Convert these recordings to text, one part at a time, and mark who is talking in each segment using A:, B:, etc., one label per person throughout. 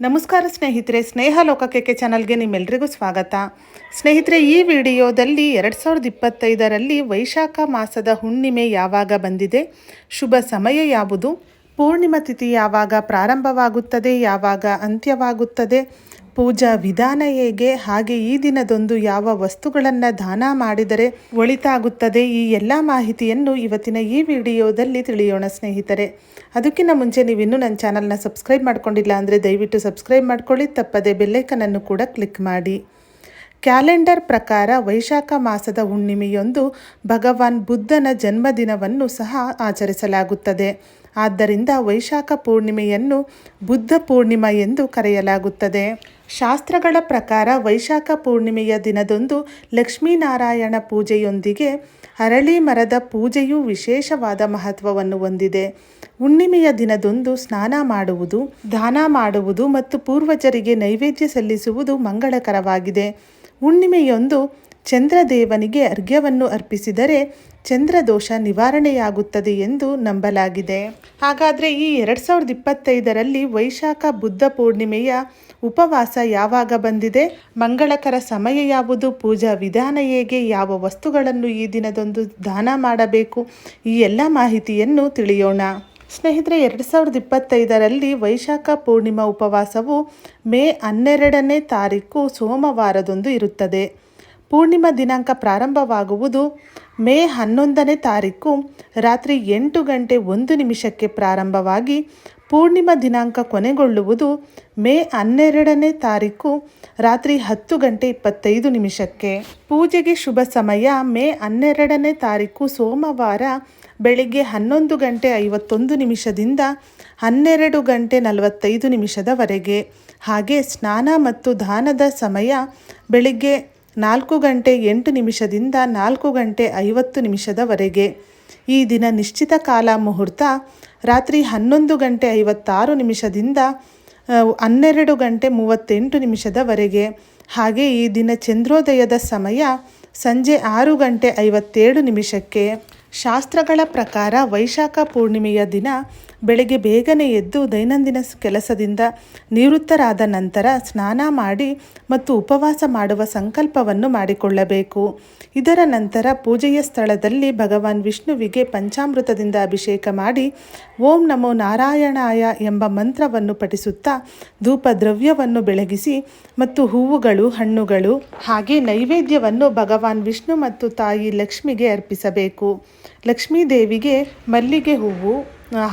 A: ನಮಸ್ಕಾರ ಸ್ನೇಹಿತರೆ, ಸ್ನೇಹ ಲೋಕಕ್ಕೆ ಚಾನಲ್ಗೆ ನಿಮ್ಮೆಲ್ರಿಗೂ ಸ್ವಾಗತ. ಸ್ನೇಹಿತರೆ, ಈ ವಿಡಿಯೋದಲ್ಲಿ ಎರಡು ಸಾವಿರದ ಇಪ್ಪತ್ತೈದರಲ್ಲಿ ವೈಶಾಖ ಮಾಸದ ಹುಣ್ಣಿಮೆ ಯಾವಾಗ ಬಂದಿದೆ, ಶುಭ ಸಮಯ ಯಾವುದು, ಪೂರ್ಣಿಮಾ ತಿಥಿ ಯಾವಾಗ ಪ್ರಾರಂಭವಾಗುತ್ತದೆ, ಯಾವಾಗ ಅಂತ್ಯವಾಗುತ್ತದೆ ಪೂಜಾ ವಿಧಾನ ಹೇಗೆ, ಹಾಗೆ ಈ ದಿನದೊಂದು ಯಾವ ವಸ್ತುಗಳನ್ನು ದಾನ ಮಾಡಿದರೆ ಒಳಿತಾಗುತ್ತದೆ, ಈ ಎಲ್ಲ ಮಾಹಿತಿಯನ್ನು ಇವತ್ತಿನ ಈ ವಿಡಿಯೋದಲ್ಲಿ ತಿಳಿಯೋಣ ಸ್ನೇಹಿತರೆ. ಅದಕ್ಕಿಂತ ಮುಂಚೆ ನೀವು ಇನ್ನೂ ನನ್ನ ಚಾನಲ್ನ ಸಬ್ಸ್ಕ್ರೈಬ್ ಮಾಡ್ಕೊಂಡಿಲ್ಲ ಅಂದರೆ ದಯವಿಟ್ಟು ಸಬ್ಸ್ಕ್ರೈಬ್ ಮಾಡ್ಕೊಳ್ಳಿ, ತಪ್ಪದೆ ಬೆಲ್ಲೈಕನನ್ನು ಕೂಡ ಕ್ಲಿಕ್ ಮಾಡಿ. ಕ್ಯಾಲೆಂಡರ್ ಪ್ರಕಾರ ವೈಶಾಖ ಮಾಸದ ಹುಣ್ಣಿಮೆಯೊಂದು ಭಗವಾನ್ ಬುದ್ಧನ ಜನ್ಮದಿನವನ್ನು ಸಹ ಆಚರಿಸಲಾಗುತ್ತದೆ. ಆದ್ದರಿಂದ ವೈಶಾಖ ಪೂರ್ಣಿಮೆಯನ್ನು ಬುದ್ಧ ಪೂರ್ಣಿಮಾ ಎಂದು ಕರೆಯಲಾಗುತ್ತದೆ. ಶಾಸ್ತ್ರಗಳ ಪ್ರಕಾರ ವೈಶಾಖ ಪೂರ್ಣಿಮೆಯ ದಿನದಂದು ಲಕ್ಷ್ಮೀನಾರಾಯಣ ಪೂಜೆಯೊಂದಿಗೆ ಅರಳಿ ಮರದ ಪೂಜೆಯು ವಿಶೇಷವಾದ ಮಹತ್ವವನ್ನು ಹೊಂದಿದೆ. ಹುಣ್ಣಿಮೆಯ ದಿನದಂದು ಸ್ನಾನ ಮಾಡುವುದು, ದಾನ ಮಾಡುವುದು ಮತ್ತು ಪೂರ್ವಜರಿಗೆ ನೈವೇದ್ಯ ಸಲ್ಲಿಸುವುದು ಮಂಗಳಕರವಾಗಿದೆ. ಹುಣ್ಣಿಮೆಯೊಂದು ಚಂದ್ರದೇವನಿಗೆ ಅರ್ಘ್ಯವನ್ನು ಅರ್ಪಿಸಿದರೆ ಚಂದ್ರದೋಷ ನಿವಾರಣೆಯಾಗುತ್ತದೆ ಎಂದು ನಂಬಲಾಗಿದೆ. ಹಾಗಾದರೆ ಈ ಎರಡು ಸಾವಿರದ ಇಪ್ಪತ್ತೈದರಲ್ಲಿ ವೈಶಾಖ ಬುದ್ಧ ಪೂರ್ಣಿಮೆಯ ಉಪವಾಸ ಯಾವಾಗ ಬಂದಿದೆ? ಮಂಗಳಕರ ಸಮಯ ಯಾವುದು? ಪೂಜಾ ವಿಧಾನ ಹೇಗೆ? ಯಾವ ವಸ್ತುಗಳನ್ನು ಈ ದಿನದೊಂದು ದಾನ ಮಾಡಬೇಕು? ಈ ಎಲ್ಲ ಮಾಹಿತಿಯನ್ನು ತಿಳಿಯೋಣ. ಸ್ನೇಹಿತರೆ, ಎರಡು ಸಾವಿರದ ಇಪ್ಪತ್ತೈದರಲ್ಲಿ ವೈಶಾಖ ಪೂರ್ಣಿಮಾ ಉಪವಾಸವು ಮೇ ಹನ್ನೆರಡನೇ ತಾರೀಕು ಸೋಮವಾರದಂದು ಇರುತ್ತದೆ. ಪೂರ್ಣಿಮಾ ದಿನಾಂಕ ಪ್ರಾರಂಭವಾಗುವುದು ಮೇ ಹನ್ನೊಂದನೇ ತಾರೀಕು ರಾತ್ರಿ ಎಂಟು ಗಂಟೆ ಒಂದು ನಿಮಿಷಕ್ಕೆ ಪ್ರಾರಂಭವಾಗಿ ಪೂರ್ಣಿಮಾ ದಿನಾಂಕ ಕೊನೆಗೊಳ್ಳುವುದು ಮೇ ಹನ್ನೆರಡನೇ ತಾರೀಕು ರಾತ್ರಿ ಹತ್ತು ಗಂಟೆ ಇಪ್ಪತ್ತೈದು ನಿಮಿಷಕ್ಕೆ. ಪೂಜೆಗೆ ಶುಭ ಸಮಯ ಮೇ ಹನ್ನೆರಡನೇ ತಾರೀಕು ಸೋಮವಾರ ಬೆಳಿಗ್ಗೆ ಹನ್ನೊಂದು ಗಂಟೆ ಐವತ್ತೊಂದು ನಿಮಿಷದಿಂದ ಹನ್ನೆರಡು ಗಂಟೆ ನಲವತ್ತೈದು ನಿಮಿಷದವರೆಗೆ. ಹಾಗೆ ಸ್ನಾನ ಮತ್ತು ದಾನದ ಸಮಯ ಬೆಳಿಗ್ಗೆ ನಾಲ್ಕು ಗಂಟೆ ಎಂಟು ನಿಮಿಷದಿಂದ ನಾಲ್ಕು ಗಂಟೆ ಐವತ್ತು ನಿಮಿಷದವರೆಗೆ. ಈ ದಿನ ನಿಶ್ಚಿತ ಕಾಲ ಮುಹೂರ್ತ ರಾತ್ರಿ ಹನ್ನೊಂದು ಗಂಟೆ ಐವತ್ತಾರು ನಿಮಿಷದಿಂದ ಹನ್ನೆರಡು ಗಂಟೆ ಮೂವತ್ತೆಂಟು ನಿಮಿಷದವರೆಗೆ. ಹಾಗೆ ಈ ದಿನ ಚಂದ್ರೋದಯದ ಸಮಯ ಸಂಜೆ ಆರು ಗಂಟೆ ಐವತ್ತೇಳು ನಿಮಿಷಕ್ಕೆ. ಶಾಸ್ತ್ರಗಳ ಪ್ರಕಾರ ವೈಶಾಖ ಪೂರ್ಣಿಮೆಯ ದಿನ ಬೆಳಗ್ಗೆ ಬೇಗನೆ ಎದ್ದು ದೈನಂದಿನ ಕೆಲಸದಿಂದ ನಿವೃತ್ತರಾದ ನಂತರ ಸ್ನಾನ ಮಾಡಿ ಮತ್ತು ಉಪವಾಸ ಮಾಡುವ ಸಂಕಲ್ಪವನ್ನು ಮಾಡಿಕೊಳ್ಳಬೇಕು. ಇದರ ನಂತರ ಪೂಜೆಯ ಸ್ಥಳದಲ್ಲಿ ಭಗವಾನ್ ವಿಷ್ಣುವಿಗೆ ಪಂಚಾಮೃತದಿಂದ ಅಭಿಷೇಕ ಮಾಡಿ ಓಂ ನಮೋ ನಾರಾಯಣಾಯ ಎಂಬ ಮಂತ್ರವನ್ನು ಪಠಿಸುತ್ತಾ ಧೂಪ ದ್ರವ್ಯವನ್ನು ಬೆಳಗಿಸಿ ಮತ್ತು ಹೂವುಗಳು, ಹಣ್ಣುಗಳು ಹಾಗೆ ನೈವೇದ್ಯವನ್ನು ಭಗವಾನ್ ವಿಷ್ಣು ಮತ್ತು ತಾಯಿ ಲಕ್ಷ್ಮಿಗೆ ಅರ್ಪಿಸಬೇಕು. ಲಕ್ಷ್ಮೀ ದೇವಿಗೆ ಮಲ್ಲಿಗೆ ಹೂವು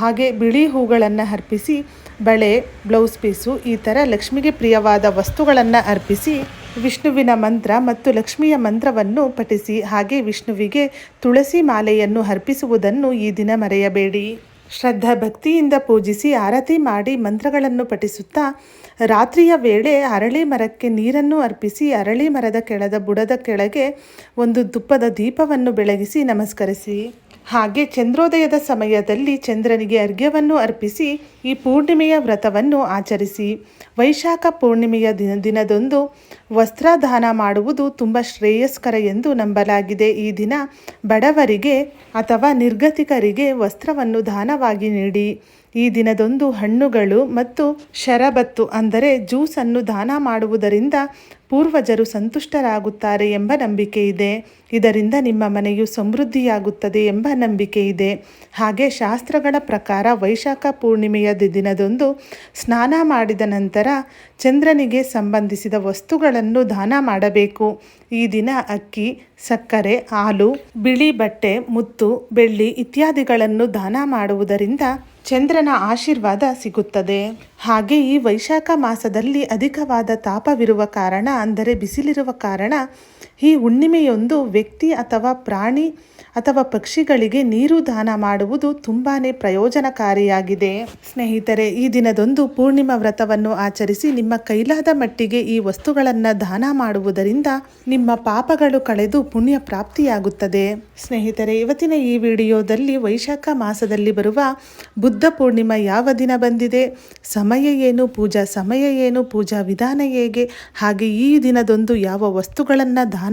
A: ಹಾಗೆ ಬಿಳಿ ಹೂಗಳನ್ನು ಅರ್ಪಿಸಿ, ಬಳೆ, ಬ್ಲೌಸ್ ಪೀಸು ಈ ಥರ ಲಕ್ಷ್ಮಿಗೆ ಪ್ರಿಯವಾದ ವಸ್ತುಗಳನ್ನು ಅರ್ಪಿಸಿ, ವಿಷ್ಣುವಿನ ಮಂತ್ರ ಮತ್ತು ಲಕ್ಷ್ಮಿಯ ಮಂತ್ರವನ್ನು ಪಠಿಸಿ, ಹಾಗೆ ವಿಷ್ಣುವಿಗೆ ತುಳಸಿ ಮಾಲೆಯನ್ನು ಅರ್ಪಿಸುವುದನ್ನು ಈ ದಿನ ಮರೆಯಬೇಡಿ. ಶ್ರದ್ಧಾ ಭಕ್ತಿಯಿಂದ ಪೂಜಿಸಿ ಆರತಿ ಮಾಡಿ ಮಂತ್ರಗಳನ್ನು ಪಠಿಸುತ್ತಾ ರಾತ್ರಿಯ ವೇಳೆ ಅರಳಿ ಮರಕ್ಕೆ ನೀರನ್ನು ಅರ್ಪಿಸಿ ಅರಳಿ ಮರದ ಕೆಳದ ಬುಡದ ಕೆಳಗೆ ಒಂದು ತುಪ್ಪದ ದೀಪವನ್ನು ಬೆಳಗಿಸಿ ನಮಸ್ಕರಿಸಿ. ಹಾಗೆ ಚಂದ್ರೋದಯದ ಸಮಯದಲ್ಲಿ ಚಂದ್ರನಿಗೆ ಅರ್ಘ್ಯವನ್ನು ಅರ್ಪಿಸಿ ಈ ಪೂರ್ಣಿಮೆಯ ವ್ರತವನ್ನು ಆಚರಿಸಿ. ವೈಶಾಖ ಪೂರ್ಣಿಮೆಯ ದಿನ ದಿನದಂದು ವಸ್ತ್ರದಾನ ಮಾಡುವುದು ತುಂಬ ಶ್ರೇಯಸ್ಕರ ಎಂದು ನಂಬಲಾಗಿದೆ. ಈ ದಿನ ಬಡವರಿಗೆ ಅಥವಾ ನಿರ್ಗತಿಕರಿಗೆ ವಸ್ತ್ರವನ್ನು ದಾನವಾಗಿ ನೀಡಿ. ಈ ದಿನದೊಂದು ಹಣ್ಣುಗಳು ಮತ್ತು ಶರಬತ್ತು ಅಂದರೆ ಜ್ಯೂಸನ್ನು ದಾನ ಮಾಡುವುದರಿಂದ ಪೂರ್ವಜರು ಸಂತುಷ್ಟರಾಗುತ್ತಾರೆ ಎಂಬ ನಂಬಿಕೆ ಇದೆ. ಇದರಿಂದ ನಿಮ್ಮ ಮನೆಯು ಸಮೃದ್ಧಿಯಾಗುತ್ತದೆ ಎಂಬ ನಂಬಿಕೆ ಇದೆ. ಹಾಗೆ ಶಾಸ್ತ್ರಗಳ ಪ್ರಕಾರ ವೈಶಾಖ ಪೂರ್ಣಿಮೆಯ ದಿನದಂದು ಸ್ನಾನ ಮಾಡಿದ ನಂತರ ಚಂದ್ರನಿಗೆ ಸಂಬಂಧಿಸಿದ ವಸ್ತುಗಳನ್ನು ದಾನ ಮಾಡಬೇಕು. ಈ ದಿನ ಅಕ್ಕಿ, ಸಕ್ಕರೆ, ಹಾಲು, ಬಿಳಿ ಬಟ್ಟೆ, ಮುತ್ತು, ಬೆಳ್ಳಿ ಇತ್ಯಾದಿಗಳನ್ನು ದಾನ ಮಾಡುವುದರಿಂದ ಚಂದ್ರನ ಆಶೀರ್ವಾದ ಸಿಗುತ್ತದೆ. ಹಾಗೆ ಈ ವೈಶಾಖ ಮಾಸದಲ್ಲಿ ಅಧಿಕವಾದ ತಾಪವಿರುವ ಕಾರಣ ಅಂದರೆ ಬಿಸಿಲಿರುವ ಕಾರಣ ಈ ಹುಣ್ಣಿಮೆಯೊಂದು ವ್ಯಕ್ತಿ ಅಥವಾ ಪ್ರಾಣಿ ಅಥವಾ ಪಕ್ಷಿಗಳಿಗೆ ನೀರು ದಾನ ಮಾಡುವುದು ತುಂಬಾ ಪ್ರಯೋಜನಕಾರಿಯಾಗಿದೆ. ಸ್ನೇಹಿತರೆ, ಈ ದಿನದೊಂದು ಪೂರ್ಣಿಮಾ ವ್ರತವನ್ನು ಆಚರಿಸಿ ನಿಮ್ಮ ಕೈಲಾದ ಮಟ್ಟಿಗೆ ಈ ವಸ್ತುಗಳನ್ನು ದಾನ ಮಾಡುವುದರಿಂದ ನಿಮ್ಮ ಪಾಪಗಳು ಕಳೆದು ಪುಣ್ಯ ಪ್ರಾಪ್ತಿಯಾಗುತ್ತದೆ. ಸ್ನೇಹಿತರೆ, ಇವತ್ತಿನ ಈ ವಿಡಿಯೋದಲ್ಲಿ ವೈಶಾಖ ಮಾಸದಲ್ಲಿ ಬರುವ ಬುದ್ಧ ಪೂರ್ಣಿಮಾ ಯಾವ ದಿನ ಬಂದಿದೆ, ಸಮಯ ಏನು, ಪೂಜಾ ಸಮಯ ಏನು, ಪೂಜಾ ವಿಧಾನ ಹೇಗೆ, ಹಾಗೆ ಈ ದಿನದೊಂದು ಯಾವ ವಸ್ತುಗಳನ್ನು ದಾನ